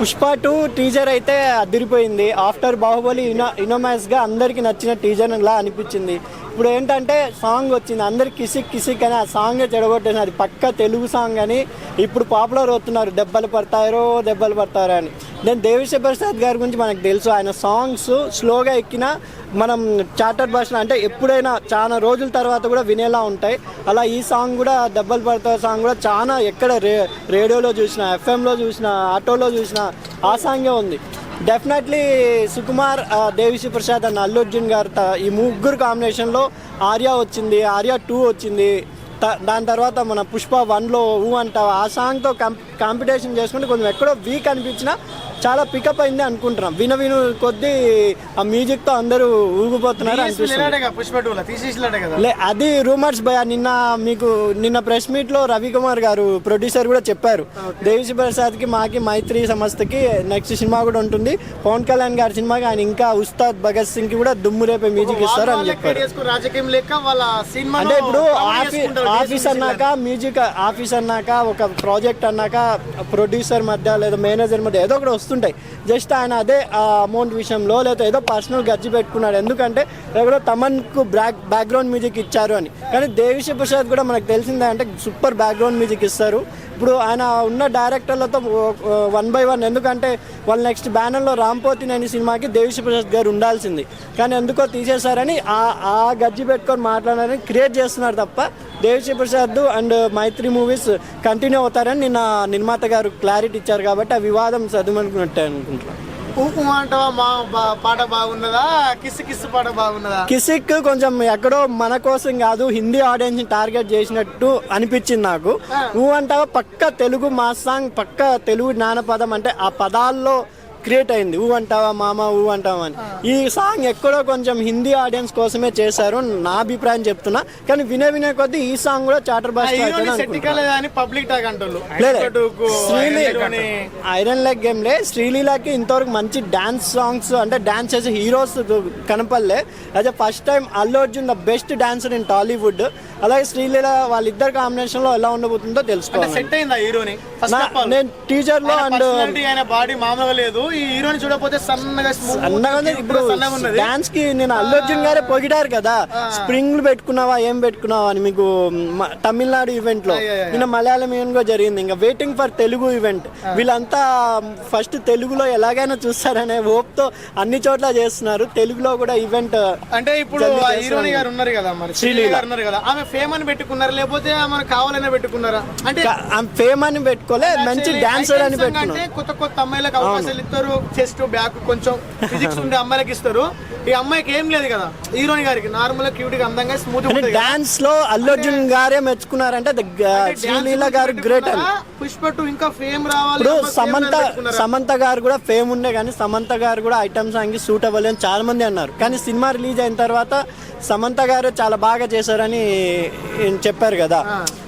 Pushpa two teaser అయితే అదిరిపోయింది. After Baahubali ఇనోమాస్గా అందరికి నచ్చిన టీజర్ లా అనిపించింది. ఇప్పుడు ఏంటంటే సాంగ్ వచ్చింది. అందరికి కిసిక్ కిసిక్ అని ఆ సాంగ్ చెడగొట్టేసి అది పక్క తెలుగు సాంగ్ అని ఇప్పుడు పాపులర్ అవుతున్నారు. దెబ్బలు పడతారో దెబ్బలు పడతారో అని. నేను దేవిశ్రీ ప్రసాద్ గారి గురించి మనకు తెలుసు. ఆయన సాంగ్స్ స్లోగా ఎక్కిన మనం చార్టర్ భాషలో అంటే ఎప్పుడైనా చాలా రోజుల తర్వాత కూడా వినేలా ఉంటాయి. అలా ఈ సాంగ్ కూడా దెబ్బలు పడతారు సాంగ్ కూడా చాలా ఎక్కడ రే రేడియోలో చూసిన ఎఫ్ఎంలో చూసిన ఆటోలో చూసిన ఆ సాంగే ఉంది. డెఫినెట్లీ సుకుమార్ దేవిశ్రీ ప్రసాద్ అండ్ అర్జున్ గారు ఈ ముగ్గురు కాంబినేషన్లో ఆర్య వచ్చింది ఆర్య టూ వచ్చింది. దాని తర్వాత మన పుష్ప వన్లో ఊ అంట ఆ సాంగ్తో కాంపిటీషన్ చేసుకుంటే కొంచెం ఎక్కడో వీక్ అనిపించినా చాలా పికప్ అయింది అనుకుంటున్నాం. విన విను కొద్దీ ఆ మ్యూజిక్తో అందరూ ఊగిపోతున్నారు అనిపిస్తుంది. అది రూమర్స్ భయ నిన్న మీకు నిన్న ప్రెస్ మీట్లో రవికుమార్ గారు ప్రొడ్యూసర్ కూడా చెప్పారు. దేవిశ్రీ ప్రసాద్కి మాకి మైత్రి సంస్థకి నెక్స్ట్ సినిమా కూడా ఉంటుంది. పవన్ కళ్యాణ్ గారి సినిమాకి ఆయన ఇంకా ఉస్తాద్ భగత్ సింగ్కి కూడా దుమ్ము రేపే మ్యూజిక్ ఇస్తారు అని చెప్పారు. అంటే ఇప్పుడు ఆఫీస్ ఆఫీస్ అన్నాక మ్యూజిక్ ఆఫీస్ అన్నాక ఒక ప్రాజెక్ట్ అన్నాక ప్రొడ్యూసర్ మధ్య లేదా మేనేజర్ మధ్య ఏదో ఒకటి వస్తుంటాయి జస్ట్ ఆయన అదే అమౌంట్ విషయంలో లేదా ఏదో పర్సనల్ గర్జి పెట్టుకున్నాడు. ఎందుకంటే ఎక్కడో తమన్కు బ్యాక్ బ్యాక్గ్రౌండ్ మ్యూజిక్ ఇచ్చారు అని. కానీ దేవిశ్రీ ప్రసాద్ కూడా మనకు తెలిసిందే అంటే సూపర్ బ్యాక్గ్రౌండ్ మ్యూజిక్ ఇస్తారు. ఇప్పుడు ఆయన ఉన్న డైరెక్టర్లతో వన్ బై వన్. ఎందుకంటే వాళ్ళు నెక్స్ట్ బ్యానర్లో రాంపోతిని అనే సినిమాకి దేవిశ్రీ ప్రసాద్ గారు ఉండాల్సింది. కానీ ఎందుకో తీసేశారని ఆ ఆ గజ్జి పెట్టుకొని మాట్లాడారని క్రియేట్ చేస్తున్నారు తప్ప Devi Sri Prasad and Mythri movies continue అవుతారని నిన్న నిర్మాత గారు క్లారిటీ ఇచ్చారు కాబట్టి ఆ వివాదం చదువునుకున్నట్టే అనుకుంటున్నాను. ఊపు అంటావా మా పాట బాగున్నదా? కిస్ కిస్ పాట బాగున్నదా? కిసిక్ కొంచెం ఎక్కడో మన కోసం కాదు హిందీ ఆడియన్స్ని టార్గెట్ చేసినట్టు అనిపించింది నాకు. నువ్వు అంటావా పక్క తెలుగు మా సాంగ్ పక్క తెలుగు జ్ఞానపదం అంటే ఆ పదాల్లో క్రియేట్ అయింది. ఊ అంటావా మామ ఊ అంటావా అని. ఈ సాంగ్ ఎక్కడో కొంచెం హిందీ ఆడియన్స్ కోసమే చేశారు నా అభిప్రాయం చెప్తున్నా. కానీ వినే వినే కొద్దీ ఈ సాంగ్ కూడా చాటర్ ఐరన్ లెగ్ గేమ్ లే. శ్రీలీలకి ఇంతవరకు మంచి డాన్స్ సాంగ్స్ అంటే డాన్స్ చేసే హీరోస్ కనపడలే. అదే first time Allu Arjun the best dancer in Tollywood. అలాగే శ్రీలీల వాళ్ళిద్దరు కాంబినేషన్లో ఎలా ఉండబోతుందో తెలుసుకోవాలి. నేను టీచర్లో అండ్ బాడీ మామూలుగా లేదు. ఈ హీరోని చూడకపోతే సన్నగా smooth, అన్నగా cute గా ఇప్పుడు సన్నగా డాన్స్కి నేను అల్లు అర్జున్ గారే పొగిడారు కదా. స్ప్రింగ్లు పెట్టుకున్నావా ఏం పెట్టుకున్నావా అని మీకు తమిళనాడు ఈవెంట్లో నిన్న మలయాళం ఈవెంట్ కూడా జరిగింది. ఇంకా వెయిటింగ్ ఫర్ తెలుగు ఈవెంట్ వీళ్ళంతా ఫస్ట్ తెలుగులో ఎలాగైనా చూస్తారనే హోప్తో అన్ని చోట్ల చేస్తున్నారు. తెలుగులో కూడా ఈవెంట్ అంటే ఇప్పుడు. హీరోని గారు ఉన్నారు కదా మరి. శ్రీలీల. ఉన్నారు కదా. ఆమె ఫేమ్ అని పెట్టుకున్నారా? లేకపోతే ఆమె కావాలనే పెట్టుకున్నారా? అంటే ఫేమ్ అని పెట్టుకోలే మంచి డాన్సర్ అని ఐటెం సాంగ్ పెట్టుకున్నాం అంటే కొత్త కొత్త అమ్మాయిలకు అవకాశాలు ఇస్తారు. చెస్ట్ బ్యాక్ కొంచెం ఫిజిక్స్ ఉండే అమ్మాయిలకు ఇస్తారు. ఈ అమ్మాయికి ఏం లేదు కదా హీరోని గారికి నార్మల్ క్యూట్గా అందంగా స్మూత్ డాన్స్లో అల్లు అర్జున్ గారే మెచ్చుకున్నారంటే శ్రీలీల గారు గ్రేట్ పుష్ప టూ ఇంకా ఫేమ్ రావాలి సమంత? సమంత గారు కూడా ఫేమ్ ఉండే కానీ సమంత గారు కూడా ఐటమ్ సాంగ్ సూట్ అవ్వలేదు అని చాలా మంది అన్నారు. కానీ సినిమా రిలీజ్ అయిన తర్వాత సమంత గారు చాలా బాగా చేశారని చెప్పారు కదా.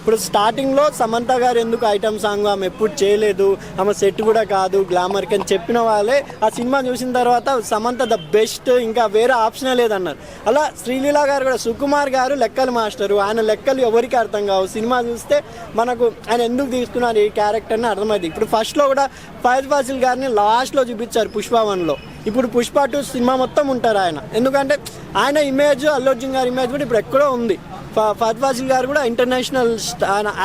ఇప్పుడు స్టార్టింగ్లో సమంత గారు ఎందుకు ఐటమ్ సాంగ్ ఆమె ఎప్పుడు చేయలేదు? ఆమె సెట్ కూడా కాదు గ్లామర్కి అని చెప్పిన వాళ్ళే. ఆ సినిమా చూసిన తర్వాత సమంత ద బెస్ట్ ఇంకా వేరే ఆప్షన్ లేదన్నారు. అలా శ్రీలీల గారు కూడా సుకుమార్ గారు లెక్కలు మాస్టరు. ఆయన లెక్కలు ఎవరికి అర్థం కావు? సినిమా చూస్తే మనకు ఆయన ఎందుకు తీసుకున్నారు ఈ క్యారెక్టర్ని అర్థమైంది. ఇప్పుడు ఫస్ట్లో కూడా ఫైజ్ ఫాసిల్ గారిని లాస్ట్లో చూపించారు పుష్ప వన్లో ఇప్పుడు పుష్ప టూ సినిమా మొత్తం ఉంటారు ఆయన. ఎందుకంటే ఆయన ఇమేజ్ అల్లు అర్జున్ గారి ఇమేజ్ కూడా ఇప్పుడు ఎక్కడో ఉంది. ఫహద్ ఫాసిల్ గారు కూడా ఇంటర్నేషనల్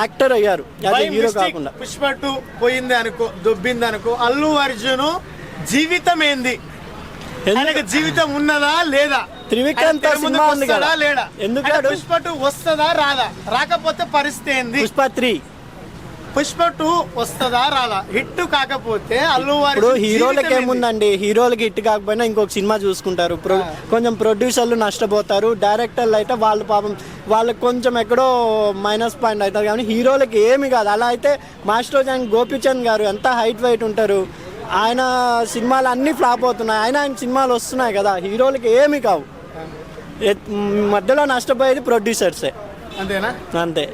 యాక్టర్ అయ్యారు. హీరో mistake కాకుండా. పుష్ప టూ పోయింది అనుకో దొబ్బింది అనుకో అల్లు అర్జున్ జీవితం ఏంది? జీవితం ఉన్నదా లేదా? త్రివిక్రమ్తో ఆయన తెర ముందుకు సినిమా ఉంది కదా. లేడా ఎందుకు ఆయన రాడు? పుష్ప టూ వస్తుందా రాదా? రాకపోతే పరిస్థితి ఏంది? పుష్ప త్రీ. పుష్ప టూ వస్తుందా రాదా? హిట్ కాకపోతే అల్లు ఇప్పుడు హీరోలకి? ఏముందండి? హీరోలకి హిట్ కాకపోయినా ఇంకొక సినిమా చూసుకుంటారు. ప్రొ కొంచెం ప్రొడ్యూసర్లు నష్టపోతారు. డైరెక్టర్లు అయితే వాళ్ళు పాపం వాళ్ళకి కొంచెం ఎక్కడో మైనస్ పాయింట్ అవుతారు. కానీ హీరోలకి ఏమి కాదు. అలా అయితే మాస్టర్ జాన్ గోపిచంద్ గారు ఎంత హైట్ వెయిట్ ఉంటారు? ఆయన సినిమాలు అన్నీ ఫ్లాప్ అవుతున్నాయి. ఆయన ఆయన సినిమాలు వస్తున్నాయి కదా. హీరోలకి ఏమి కావు. మధ్యలో నష్టపోయేది ప్రొడ్యూసర్సే. అంతేనా? అంతే.